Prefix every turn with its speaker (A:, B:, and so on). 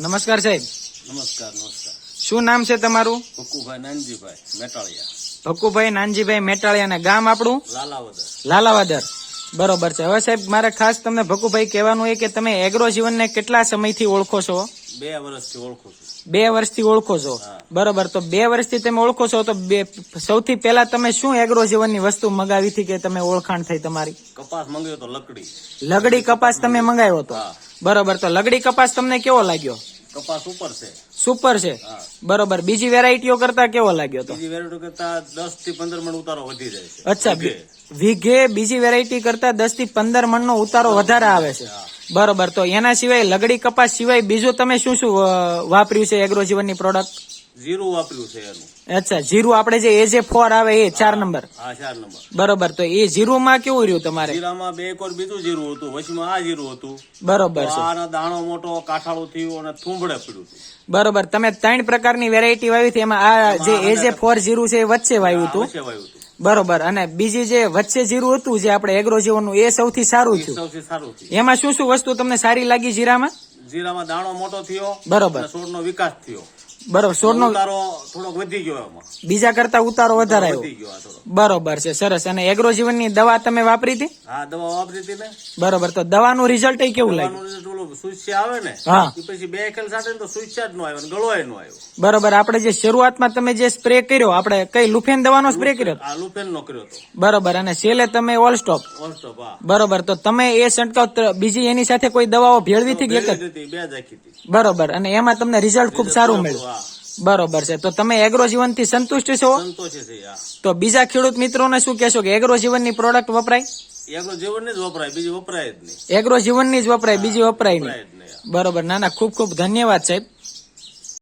A: નમસ્કાર સાહેબ.
B: નમસ્કાર નમસ્કાર.
A: શું નામ છે તમારું?
B: ભક્કુભાઈ નાનજીભાઈ મેટાળિયા.
A: ભક્કુભાઈ નાનજીભાઈ મેટાળિયા ને ગામ આપણું?
B: લાલાવદર.
A: લાલાવાદર. બરોબર છે. હવે સાહેબ મારે ખાસ તમને ભક્કુભાઈ કહેવાનું એ કે તમે એગ્રો જીવનને કેટલા સમયથી ઓળખો છો?
B: બે વર્ષથી ઓળખું છું.
A: બે વર્ષથી ઓળખો છો. બરોબર તો બે વર્ષથી તમે ઓળખો છો તો બે સૌથી પહેલા તમે શું એગ્રો જીવનની વસ્તુ મગાવી હતી કે તમે ઓળખાણ થઈ તમારી?
B: કપાસ મંગાવ્યો તો લકડી.
A: લગડી કપાસ તમે મંગાવ્યો હતો. બરોબર તો લગડી કપાસ તમને કેવો લાગ્યો?
B: કપાસ ઉપર છે.
A: સુપર છે. બરોબર બીજી વેરાયટીઓ કરતા કેવો લાગ્યો તો?
B: બીજી વેરાયટી કરતા દસથી પંદર મણ ઉતારો વધી જાય છે.
A: અચ્છા
B: વીઘે.
A: બીજી વેરાયટી કરતા દસથી પંદર મણ નો ઉતારો વધારે આવે છે. બરોબર તો એના સિવાય લગડી કપાસ સિવાય બીજું તમે શું શું વાપર્યું છે એગ્રો જીવનની પ્રોડક્ટ
B: જીરું વાપર્યું છે એનું.
A: અચ્છા જીરું આપણે જે એજે ફોર આવે એ ચાર નંબર?
B: આ ચાર નંબર.
A: બરોબર તો એ જીરુંમાં કેવું રહ્યું તમારે?
B: જીરામાં બે કોર બીજું જીરું હતું વચમાં આ જીરું હતું.
A: બરોબર છે.
B: આનો દાણો મોટો કાઠાળો થયું અને થૂંભડે પડ્યું
A: બરોબર તમે ત્રણ પ્રકારની વેરાયટી વાવી હતી એમાં આ જે એજે ફોર જીરું છે એ વચ્ચે વાવ્યું હતું?
B: વચ્ચે વાયું હતું.
A: બરોબર. અને બીજી જે વચ્ચે જીરું હતું જે આપણે એગ્રો જીવનનું એ સૌથી સારું થયું.
B: સૌથી સારું થયું.
A: એમાં શું શું વસ્તુ તમને સારી લાગી જીરામાં?
B: જીરામાં દાણો મોટો થયો
A: બરોબર.
B: છોડનો વિકાસ થયો.
A: બરોબર. સોરનો
B: ઉતારો થોડોક વધી ગયો
A: બીજા કરતા ઉતારો વધારે આવ્યો
B: વધી ગયો આ થોડો
A: બરોબર છે સરસ. અને એગ્રો જીવનની દવા તમે વાપરી હતી?
B: હા દવા વાપરી હતી ને
A: બરોબર. તો દવાનું રિઝલ્ટ કેવું લાગ્યું?
B: દવાનું જે આવે ને
A: હા.
B: પછી બે ખેલ સાથે તો સુઈસ્યા જ નો આવ્યો ને નો આવ્યો.
A: બરોબર આપણે જે શરૂઆતમાં તમે જે સ્પ્રે કર્યો આપણે કઈ લુફેન દવાનો સ્પ્રે કર્યો?
B: આ લુફેન નો કર્યો
A: બરોબર અને છેલ્લે તમે ઓલ સ્ટોપ
B: ઓલસ્ટોપ હા.
A: બરોબર તો તમે એ છંટકાવ બીજી એની સાથે કોઈ દવાઓ ભેળવી હતી કે એક જ?
B: બે જ
A: બરોબર અને એમાં તમને રિઝલ્ટ ખૂબ સારું મળ્યું. બરોબર છે તો તમે એગ્રો જીવનથી સંતુષ્ટ છો? તો બીજા ખેડૂત મિત્રોને શું કહેશો કે એગ્રો જીવનની પ્રોડક્ટ વપરાય?
B: એગરો જીવન જ વપરાય બીજી વપરાય જ નહીં.
A: એગ્રો જીવનની જ વપરાય બીજી વપરાય નહીં. બરોબર. ના ના ખૂબ ખૂબ ધન્યવાદ સાહેબ.